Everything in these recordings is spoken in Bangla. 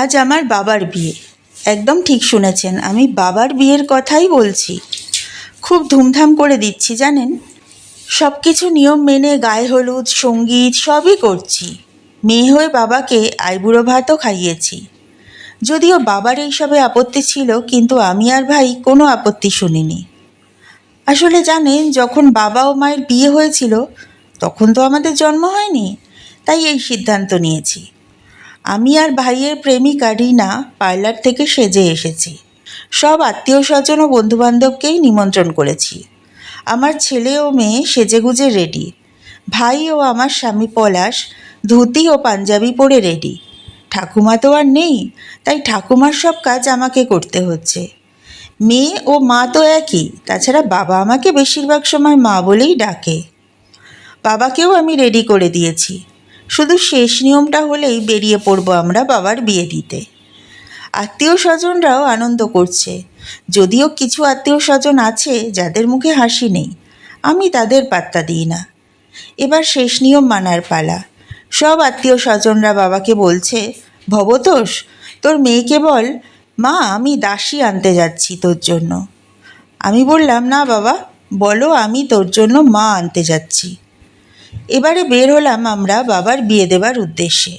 আজ আমার বাবার বিয়ে। একদম ঠিক শুনেছেন, আমি বাবার বিয়ের কথাই বলছি। খুব ধুমধাম করে দিচ্ছি, জানেন? সব কিছু নিয়ম মেনে গায়ে হলুদ, সংগীত, সবই করছি। মেয়ে হয়ে বাবাকে আইবুড়ো ভাতও খাইয়েছি। যদিও বাবার এইসবে আপত্তি ছিল, কিন্তু আমি আর ভাই কোনো আপত্তি শুনিনি। আসলে জানেন, যখন বাবা ও মায়ের বিয়ে হয়েছিল, তখন তো আমাদের জন্ম হয়নি, তাই এই সিদ্ধান্ত নিয়েছি। আমি আর ভাইয়ের প্রেমিকা রিনা পার্লার থেকে সেজে এসেছি। সব আত্মীয় স্বজন ও বন্ধুবান্ধবকেই নিমন্ত্রণ করেছি। আমার ছেলে ও মেয়ে সেজেগুজে রেডি ভাই ও আমার স্বামী পলাশ, ধুতি ও পাঞ্জাবি পরে রেডি ঠাকুমা তো আর নেই, তাই ঠাকুমার সব কাজ আমাকে করতে হচ্ছে। মেয়ে ও মা তো একই, তাছাড়া বাবা আমাকে বেশিরভাগ সময় মা বলেই ডাকে। বাবাকেও আমি রেডি করে দিয়েছি। শুধু শেষ নিয়মটা হলেই বেরিয়ে পড়ব আমরা বাবার বিয়ে দিতে। আত্মীয় স্বজনরাও আনন্দ করছে। যদিও কিছু আত্মীয় স্বজন আছে যাদের মুখে হাসি নেই, আমি তাদের পাত্তা দিই না। এবার শেষ নিয়ম মানার পালা। সব আত্মীয় স্বজনরা বাবাকে বলছে, ভবতোষ, তোর মেয়েকে বল, মা, আমি দাসী আনতে যাচ্ছি তোর জন্য। আমি বললাম, না বাবা, বলো আমি তোর জন্য মা আনতে যাচ্ছি। এবারে বের হলাম আমরা বাবার বিয়ে দেবার উদ্দেশ্যে।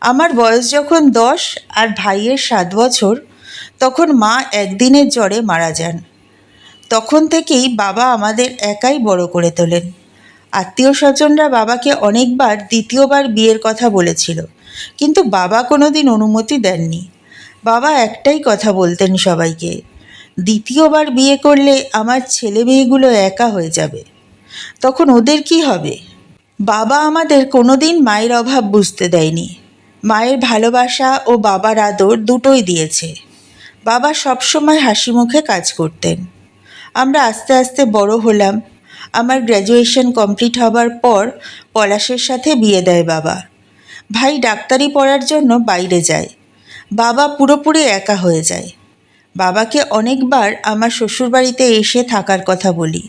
আমার বয়স যখন দশ আর ভাইয়ের সাত বছর, তখন মা একদিনের জ্বরে মারা যান। তখন থেকেই বাবা আমাদের একাই বড় করে তোলেন। আত্মীয় স্বজনরা বাবাকে অনেকবার দ্বিতীয়বার বিয়ের কথা বলেছিল, কিন্তু বাবা কোনোদিন অনুমতি দেননি। বাবা একটাই কথা বলতেন সবাইকে, দ্বিতীয়বার বিয়ে করলে আমার ছেলে মেয়েগুলো একা হয়ে যাবে। তখন ওদের কি হবে? বাবা আমাদের কোনোদিন মায়ের অভাব বুঝতে দেয়নি। মায়ের ভালোবাসা ও বাবার আদর দুটোই দিয়েছে। বাবা সবসময় হাসি মুখে কাজ করতেন। আমরা আস্তে আস্তে বড় হলাম। আমার গ্র্যাজুয়েশন কমপ্লিট হবার পর পলাশের সাথে বিয়ে দেয় বাবা। ভাই ডাক্তারি পড়ার জন্য বাইরে যায়। বাবা পুরোপুরি একা হয়ে যায়। বাবাকে অনেকবার আমার শ্বশুরবাড়িতে এসে থাকার কথা বলি।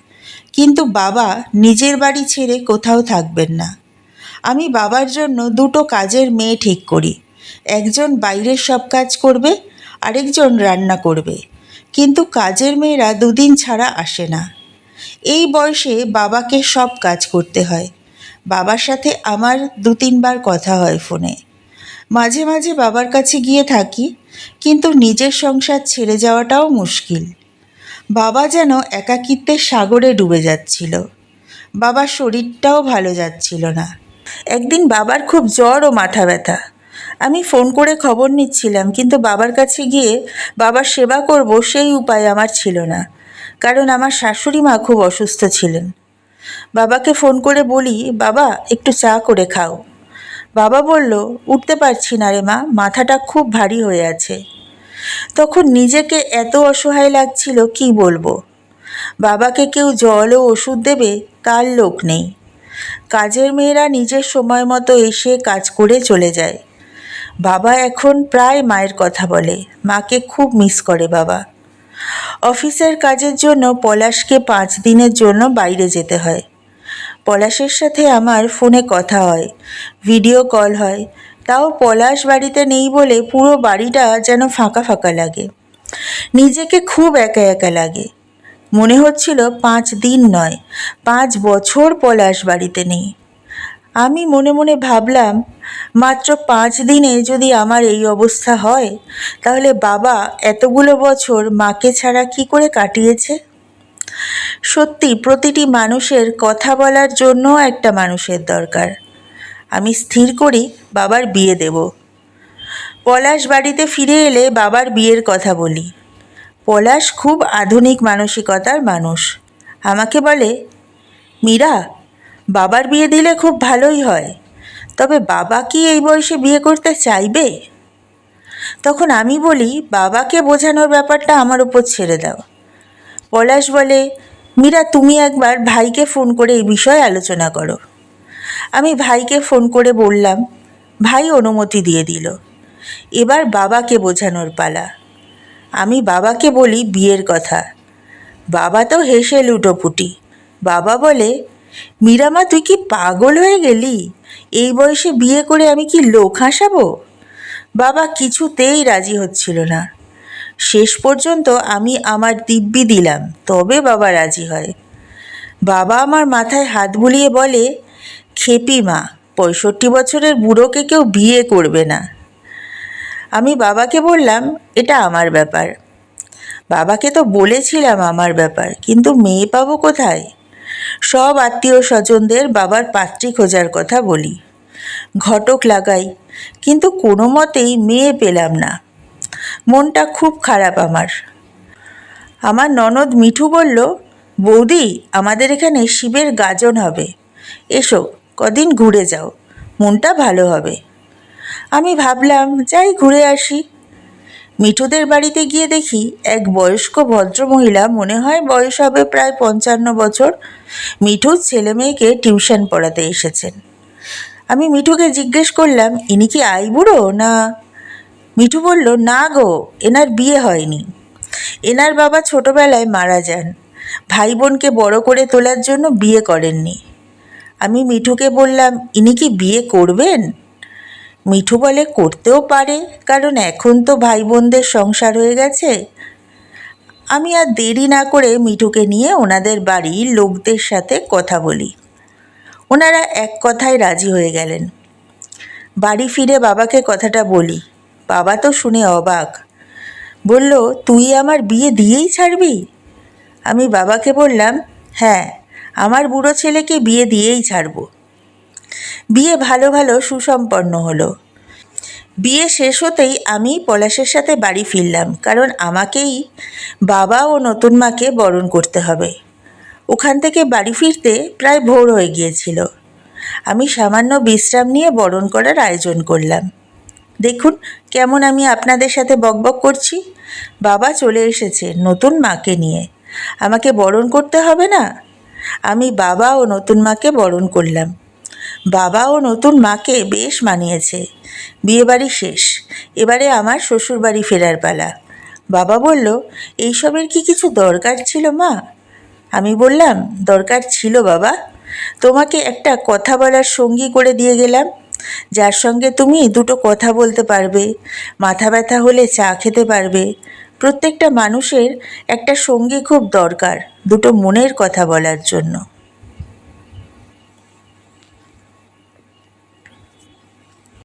কিন্তু বাবা নিজের বাড়ি ছেড়ে কোথাও থাকবেন না। আমি বাবার জন্য দুটো কাজের মেয়ে ঠিক করি। একজন বাইরের সব কাজ করবে, আরেকজন রান্না করবে। কিন্তু কাজের মেয়েরা দুদিন ছাড়া আসে না। এই বয়সে বাবাকে সব কাজ করতে হয়। বাবার সাথে আমার দু তিনবার কথা হয় ফোনে। মাঝে মাঝে বাবার কাছে গিয়ে থাকি, কিন্তু নিজের সংসার ছেড়ে যাওয়াটাও মুশকিল। বাবা যেন একাকিত্বের সাগরে ডুবে যাচ্ছিল। বাবার শরীরটাও ভালো যাচ্ছিল না। একদিন বাবার খুব জ্বর ও মাথা ব্যথা। আমি ফোন করে খবর নিচ্ছিলাম, কিন্তু বাবার কাছে গিয়ে বাবার সেবা করব সেই উপায় আমার ছিল না, কারণ আমার শাশুড়ি মা খুব অসুস্থ ছিলেন। বাবাকে ফোন করে বলি, বাবা, একটু চা করে খাও। বাবা বলল, উঠতে পারছি না রে মা, মাথাটা খুব ভারী হয়ে আছে। তখন নিজেকে এত অসহায় লাগছিল, কি বলব? বাবাকে কেউ জল ও ওষুধ দেবে, তার লোক নেই। কাজের মেয়েরা নিজের সময় মতো এসে কাজ করে চলে যায়। বাবা এখন প্রায় মায়ের কথা বলে, মাকে খুব মিস করে বাবা। অফিসের কাজের জন্য পলাশকে পাঁচ দিনের জন্য বাইরে যেতে হয়। পলাশের সাথে আমার ফোনে কথা হয়, ভিডিও কল হয় তাও পলাশ বাড়িতে নেই বলে পুরো বাড়িটা যেন ফাঁকা ফাঁকা লাগে। নিজেকে খুব একা একা লাগে। মনে হচ্ছিল পাঁচ দিন নয়, পাঁচ বছর পলাশ বাড়িতে নেই। আমি মনে মনে ভাবলাম, মাত্র পাঁচ দিনে যদি আমার এই অবস্থা হয়, তাহলে বাবা এতগুলো বছর মাকে ছাড়া কি করে কাটিয়েছে? সত্যি, প্রতিটি মানুষের কথা বলার জন্য একটা মানুষের দরকার। আমি স্থির করি বাবার বিয়ে দেব। পলাশ বাড়িতে ফিরে এলে বাবার বিয়ের কথা বলি। পলাশ খুব আধুনিক মানসিকতার মানুষ। আমাকে বলে, মীরা, বাবার বিয়ে দিলে খুব ভালোই হয়। তবে বাবা কি এই বয়সে বিয়ে করতে চাইবে? তখন আমি বলি, বাবাকে বোঝানোর ব্যাপারটা আমার উপর ছেড়ে দাও। পলাশ বলে, মীরা, তুমি একবার ভাইকে ফোন করে এই বিষয়ে আলোচনা করো। আমি ভাইকে ফোন করে বললাম, ভাই অনুমতি দিয়ে দিল। এবার বাবাকে বোঝানোর পালা। আমি বাবাকে বলি, বিয়ের কথা। বাবা তো হেসে লুটোপুটি। বাবা বলে, মীরামা, তুই কি পাগল হয়ে গেলি? এই বয়সে বিয়ে করে আমি কি লোক হাসাবো? বাবা কিছুতেই রাজি হচ্ছিল না। শেষ পর্যন্ত আমি আমার দিব্যি দিলাম, তবে বাবা রাজি হয়। বাবা আমার মাথায় হাত বুলিয়ে বলে খেপি মা, পঁয়ষট্টি বছরের বুড়োকে কেউ বিয়ে করবে না। আমি বাবাকে বললাম, এটা আমার ব্যাপার। বাবাকে তো বলেছিলাম আমার ব্যাপার, কিন্তু মেয়ে পাবো কোথায়? সব আত্মীয় স্বজনদের বাবার পাত্রী খোঁজার কথা বলি। ঘটক লাগাই, কিন্তু কোনো মতেই মেয়ে পেলাম না। মনটা খুব খারাপ আমার। আমার ননদ মিঠু বলল, বৌদি, আমাদের এখানে শিবের গাজন হবে। এসো কদিন ঘুরে যাও, মনটা ভালো হবে। আমি ভাবলাম, যাই ঘুরে আসি। মিঠুদের বাড়িতে গিয়ে দেখি এক বয়স্ক ভদ্রমহিলা, মনে হয় বয়স হবে প্রায় পঞ্চান্ন বছর, মিঠুর ছেলে মেয়েকে টিউশন পড়াতে এসেছেন। আমি মিঠুকে জিজ্ঞেস করলাম, ইনি কি আইবুড়ো না? মিঠু বলল, না গো, এনার বিয়ে হয়নি। এনার বাবা ছোটবেলায় মারা যান। ভাই বোনকে বড় করে তোলার জন্য বিয়ে করেননি। আমি মিঠুকে বললাম, ইনি কি বিয়ে করবেন? মিঠু বলে, করতেও পারে, কারণ এখন তো ভাই বোনদের সংসার হয়ে গেছে। আমি আর দেরি না করে মিঠুকে নিয়ে ওনাদের বাড়ির লোকদের সাথে কথা বলি। ওনারা এক কথায় রাজি হয়ে গেলেন। বাড়ি ফিরে বাবাকে কথাটা বলি। বাবা তো শুনে অবাক। বলল, তুই আমার বিয়ে দিয়েই ছাড়বি? আমি বাবাকে বললাম হ্যাঁ। আমার বুড়ো ছেলেকে বিয়ে দিয়েই ছাড়বো। বিয়ে ভালো ভালো সুসম্পন্ন হলো। বিয়ে শেষ হতেই আমি পলাশের সাথে বাড়ি ফিরলাম, কারণ আমাকেই বাবা ও নতুন মাকে বরণ করতে হবে। ওখান থেকে বাড়ি ফিরতে প্রায় ভোর হয়ে গিয়েছিল। আমি সামান্য বিশ্রাম নিয়ে বরণ করার আয়োজন করলাম। দেখুন, কেমন আমি আপনাদের সাথে বকবক করছি। বাবা চলে এসেছে নতুন মাকে নিয়ে। আমাকে বরণ করতে হবে না? আমি বাবা ও নতুন মাকে বরণ করলাম। বাবা ও নতুন মাকে বেশ মানিয়েছে। বিয়েবাড়ি শেষ। এবারে আমার শ্বশুরবাড়ি ফেরার পালা। বাবা বলল, এইসবের কি কিছু দরকার ছিল মা? আমি বললাম, দরকার ছিল বাবা। তোমাকে একটা কথা বলার সঙ্গী করে দিয়ে গেলাম। যার সঙ্গে তুমি দুটো কথা বলতে পারবে। মাথা ব্যথা হলে চা খেতে পারবে। প্রত্যেকটা মানুষের একটা সঙ্গী খুব দরকার দুটো মনের কথা বলার জন্য।